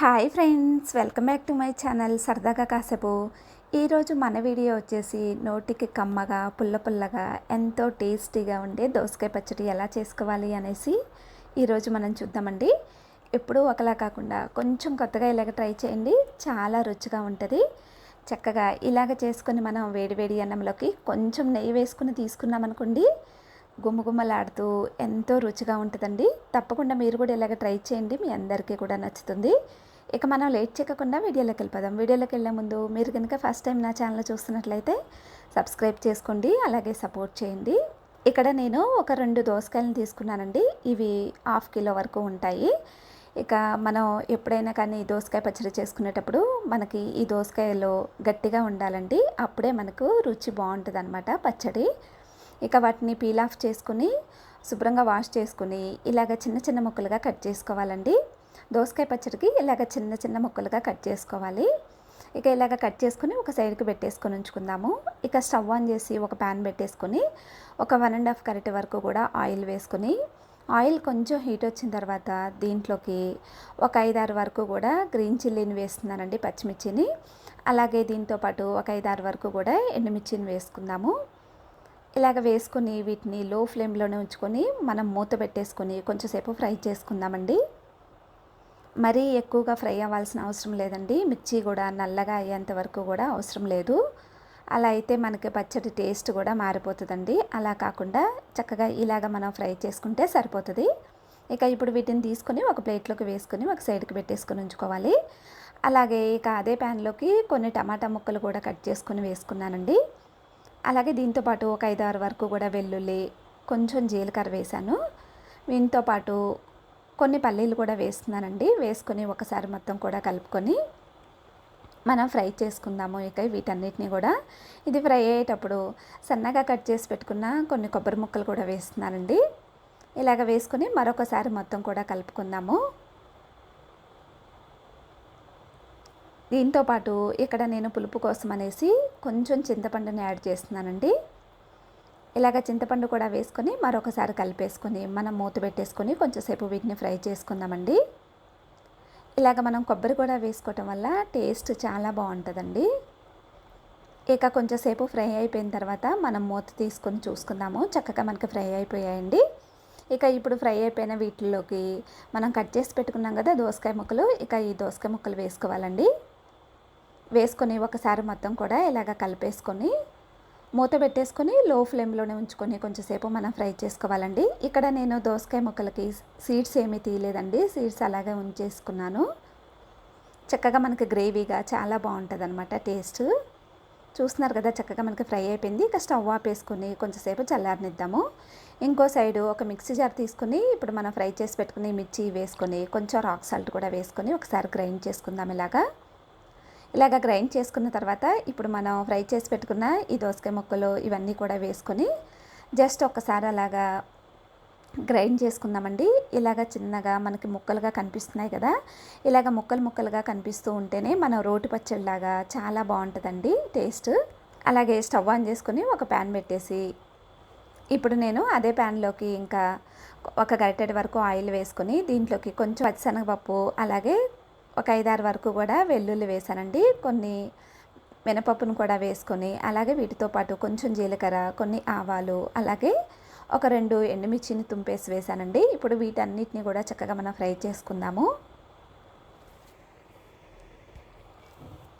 Hi friends welcome back to my channel సరదాగా కాసేపు. ఈరోజు మన వీడియో వచ్చేసి నోటికి కమ్మగా పుల్ల పుల్లగా ఎంతో టేస్టీగా ఉండే దోసకాయ పచ్చడి ఎలా చేసుకోవాలి అనేసి ఈరోజు మనం చూద్దామండి. ఎప్పుడూ ఒకలా కాకుండా కొంచెం కొత్తగా ఇలాగ ట్రై చేయండి చాలా రుచిగా ఉంటుంది. చక్కగా ఇలాగ చేసుకొని మనం వేడివేడి అన్నంలోకి కొంచెం నెయ్యి వేసుకుని తీసుకున్నామనుకోండి గుమగుమలాడుతూ ఎంతో రుచిగా ఉంటుందండి. తప్పకుండా మీరు కూడా ఇలాగ ట్రై చేయండి మీ అందరికీ కూడా నచ్చుతుంది. ఇక మనం లేట్ చేయకుండా వీడియోలోకి వెళ్ళిపోదాం. వీడియోలోకి వెళ్ళే ముందు మీరు కనుక ఫస్ట్ టైం నా ఛానల్ చూస్తున్నట్లయితే సబ్స్క్రైబ్ చేసుకోండి అలాగే సపోర్ట్ చేయండి. ఇక్కడ నేను ఒక రెండు దోసకాయలను తీసుకున్నానండి. ఇవి హాఫ్ కిలో వరకు ఉంటాయి. ఇక మనం ఎప్పుడైనా కానీ దోసకాయ పచ్చడి చేసుకునేటప్పుడు మనకి ఈ దోసకాయలో గట్టిగా ఉండాలండి. అప్పుడే మనకు రుచి బాగుంటుంది అనమాట పచ్చడి. ఇక వాటిని పీల్ ఆఫ్ చేసుకుని శుభ్రంగా వాష్ చేసుకుని ఇలాగ చిన్న చిన్న ముక్కలుగా కట్ చేసుకోవాలండి. దోసకాయ పచ్చడికి ఇలాగ చిన్న చిన్న ముక్కలుగా కట్ చేసుకోవాలి. ఇక ఇలాగ కట్ చేసుకుని ఒక సైడ్కి పెట్టేసుకొని ఉంచుకుందాము. ఇక స్టవ్ ఆన్ చేసి ఒక ప్యాన్ పెట్టేసుకొని ఒక వన్ అండ్ హాఫ్ కరెక్ట్ వరకు కూడా ఆయిల్ వేసుకొని ఆయిల్ కొంచెం హీట్ వచ్చిన తర్వాత దీంట్లోకి ఒక ఐదారు వరకు కూడా గ్రీన్ చిల్లీని వేస్తున్నానండి పచ్చిమిర్చిని. అలాగే దీంతో పాటు ఒక ఐదారు వరకు కూడా ఎండుమిర్చిని వేసుకుందాము. ఇలాగ వేసుకుని వీటిని లో ఫ్లేమ్లోనే ఉంచుకొని మనం మూత పెట్టేసుకొని కొంచెంసేపు ఫ్రై చేసుకుందామండి. మరీ ఎక్కువగా ఫ్రై అవ్వాల్సిన అవసరం లేదండి. మిర్చి కూడా నల్లగా అయ్యేంత వరకు కూడా అవసరం లేదు. అలా అయితే మనకి పచ్చడి టేస్ట్ కూడా మారిపోతుందండి. అలా కాకుండా చక్కగా ఇలాగ మనం ఫ్రై చేసుకుంటే సరిపోతుంది. ఇక ఇప్పుడు వీటిని తీసుకొని ఒక ప్లేట్లోకి వేసుకొని ఒక సైడ్కి పెట్టేసుకొని ఉంచుకోవాలి. అలాగే ఇక అదే ప్యాన్లోకి కొన్ని టమాటా ముక్కలు కూడా కట్ చేసుకొని వేసుకున్నానండి. అలాగే దీంతో పాటు ఒక ఐదు ఆరు వరకు కూడా వెల్లుల్లి కొంచెం జీలకర్ర వేశాను. దీంతో పాటు కొన్ని పల్లీలు కూడా వేస్తున్నానండి. వేసుకొని ఒకసారి మొత్తం కూడా కలుపుకొని మనం ఫ్రై చేసుకుందాము ఇక వీటన్నిటిని కూడా. ఇది ఫ్రై అయ్యేటప్పుడు సన్నగా కట్ చేసి పెట్టుకున్న కొన్ని కొబ్బరి ముక్కలు కూడా వేస్తున్నానండి. ఇలాగ వేసుకొని మరొకసారి మొత్తం కూడా కలుపుకుందాము. దీంతో పాటు ఇక్కడ నేను పులుపు కోసం అనేసి కొంచెం చింతపండుని యాడ్ చేస్తున్నానండి. ఇలాగ చింతపండు కూడా వేసుకొని మరొకసారి కలిపేసుకొని మనం మూత పెట్టేసుకొని కొంచెంసేపు వీటిని ఫ్రై చేసుకుందామండి. ఇలాగ మనం కొబ్బరి కూడా వేసుకోవటం వల్ల టేస్ట్ చాలా బాగుంటుందండి. ఇక కొంచెంసేపు ఫ్రై అయిపోయిన తర్వాత మనం మూత తీసుకొని చూసుకుందాము. చక్కగా మనకి ఫ్రై అయిపోయాయండి. ఇక ఇప్పుడు ఫ్రై అయిపోయిన వీటిల్లోకి మనం కట్ చేసి పెట్టుకున్నాం కదా దోసకాయ ముక్కలు ఇక ఈ దోసకాయ ముక్కలు వేసుకోవాలండి. వేసుకొని ఒకసారి మొత్తం కూడా ఇలాగ కలిపేసుకొని మూత పెట్టేసుకొని లో ఫ్లేమ్లోనే ఉంచుకొని కొంచెంసేపు మనం ఫ్రై చేసుకోవాలండి. ఇక్కడ నేను దోసకాయ ముక్కలకి సీడ్స్ ఏమీ తీయలేదండి. సీడ్స్ అలాగే ఉంచేసుకున్నాను. చక్కగా మనకి గ్రేవీగా చాలా బాగుంటుంది అనమాట టేస్ట్. చూస్తున్నారు కదా చక్కగా మనకి ఫ్రై అయిపోయింది. ఇక స్టవ్ ఆపేసుకుని కొంచెంసేపు చల్లారనిద్దాము. ఇంకో సైడు ఒక మిక్సీ జార్ తీసుకుని ఇప్పుడు మనం ఫ్రై చేసి పెట్టుకుని మిర్చి వేసుకొని కొంచెం రాక్ సాల్ట్ కూడా వేసుకొని ఒకసారి గ్రైండ్ చేసుకుందాం ఇలాగా. ఇలాగ గ్రైండ్ చేసుకున్న తర్వాత ఇప్పుడు మనం ఫ్రై చేసి పెట్టుకున్న ఈ దోసకాయ ముక్కలు ఇవన్నీ కూడా వేసుకొని జస్ట్ ఒక్కసారి అలాగా గ్రైండ్ చేసుకుందామండి. ఇలాగ చిన్నగా మనకి ముక్కలుగా కనిపిస్తున్నాయి కదా. ఇలాగ ముక్కలు ముక్కలుగా కనిపిస్తూ ఉంటేనే మనం రోటి పచ్చడిలాగా చాలా బాగుంటుందండి టేస్ట్. అలాగే స్టవ్ ఆన్ చేసుకొని ఒక ప్యాన్ పెట్టేసి ఇప్పుడు నేను అదే ప్యాన్లోకి ఇంకా ఒక గరిటెడ్ వరకు ఆయిల్ వేసుకొని దీంట్లోకి కొంచెం పచ్చిశనగపప్పు అలాగే ఒక ఐదారు వరకు కూడా వెల్లుల్లి వేసానండి కొన్ని మినపప్పును కూడా వేసుకొని అలాగే వీటితో పాటు కొంచెం జీలకర్ర కొన్ని ఆవాలు అలాగే ఒక రెండు ఎండుమిర్చిని తుంపేసి వేసానండి ఇప్పుడు వీటన్నిటిని కూడా చక్కగా మనం ఫ్రై చేసుకుందాము.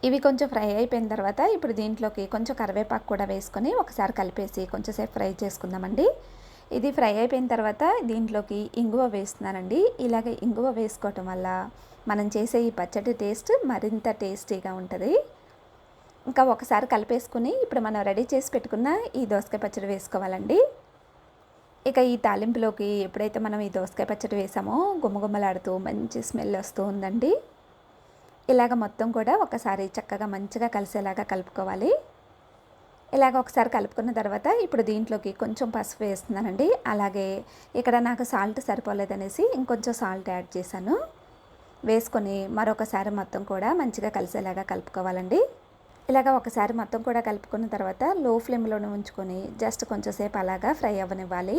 ఇవి కొంచెం ఫ్రై అయిపోయిన తర్వాత ఇప్పుడు దీంట్లోకి కొంచెం కరివేపాకు కూడా వేసుకొని ఒకసారి కలిపేసి కొంచెంసేపు ఫ్రై చేసుకుందామండి. ఇది ఫ్రై అయిపోయిన తర్వాత దీంట్లోకి ఇంగువ వేస్తున్నానండి. ఇలాగ ఇంగువ వేసుకోవటం వల్ల మనం చేసే ఈ పచ్చడి టేస్ట్ మరింత టేస్టీగా ఉంటుంది. ఇంకా ఒకసారి కలిపేసుకుని ఇప్పుడు మనం రెడీ చేసి పెట్టుకున్న ఈ దోసకాయ పచ్చడి వేసుకోవాలండి. ఇక ఈ తాలింపులోకి ఎప్పుడైతే మనం ఈ దోసకాయ పచ్చడి వేసామో గుమ్మగుమ్మలాడుతూ మంచి స్మెల్ వస్తూ ఉందండి. ఇలాగ మొత్తం కూడా ఒకసారి చక్కగా మంచిగా కలిసేలాగా కలుపుకోవాలి. ఇలాగ ఒకసారి కలుపుకున్న తర్వాత ఇప్పుడు దీంట్లోకి కొంచెం పసుపు వేస్తున్నానండి. అలాగే ఇక్కడ నాకు సాల్ట్ సరిపోలేదనేసి ఇంకొంచెం సాల్ట్ యాడ్ చేశాను. వేసుకొని మరొకసారి మొత్తం కూడా మంచిగా కలిసేలాగా కలుపుకోవాలండి. ఇలాగ ఒకసారి మొత్తం కూడా కలుపుకున్న తర్వాత లో ఫ్లేమ్లోనే ఉంచుకొని జస్ట్ కొంచెంసేపు అలాగా ఫ్రై అవ్వనివ్వాలి.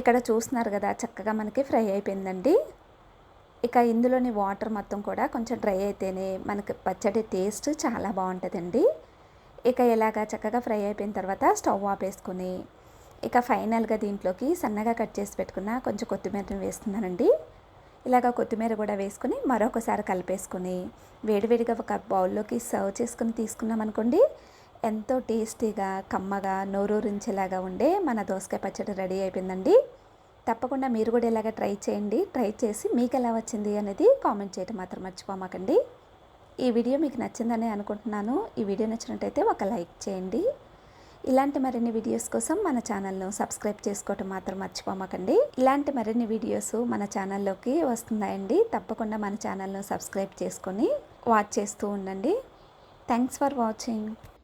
ఇక్కడ చూస్తున్నారు కదా చక్కగా మనకి ఫ్రై అయిపోయిందండి. ఇక ఇందులోని వాటర్ మొత్తం కూడా కొంచెం డ్రై అయితేనే మనకి పచ్చడి టేస్ట్ చాలా బాగుంటుందండి. ఇక ఇలాగా చక్కగా ఫ్రై అయిపోయిన తర్వాత స్టవ్ ఆపేసుకొని ఇక ఫైనల్గా దీంట్లోకి సన్నగా కట్ చేసి పెట్టుకున్న కొంచెం కొత్తిమీరని వేస్తున్నానండి. ఇలాగ కొత్తిమీర కూడా వేసుకుని మరొకసారి కలిపేసుకుని వేడివేడిగా ఒక బౌల్లోకి సర్వ్ చేసుకుని తీసుకున్నాం అనుకోండి ఎంతో టేస్టీగా కమ్మగా నోరూరించేలాగా ఉండే మన దోసకాయ పచ్చడి రెడీ అయిపోయిందండి. తప్పకుండా మీరు కూడా ఇలాగ ట్రై చేయండి. ట్రై చేసి మీకు ఎలా వచ్చింది అనేది కామెంట్ చేయడం మాత్రం మర్చిపోమాకండి. ఈ వీడియో మీకు నచ్చిందని అనుకుంటున్నాను. ఈ వీడియో నచ్చినట్టయితే ఒక లైక్ చేయండి. ఇలాంటి మరిన్ని వీడియోస్ కోసం మన ఛానల్ను సబ్స్క్రైబ్ చేసుకోవటం మాత్రం మర్చిపోమాకండి. ఇలాంటి మరిన్ని వీడియోస్ మన ఛానల్లోకి వస్తున్నాయండి. తప్పకుండా మన ఛానల్ను సబ్స్క్రైబ్ చేసుకొని వాచ్ చేస్తూ ఉండండి. Thanks for watching.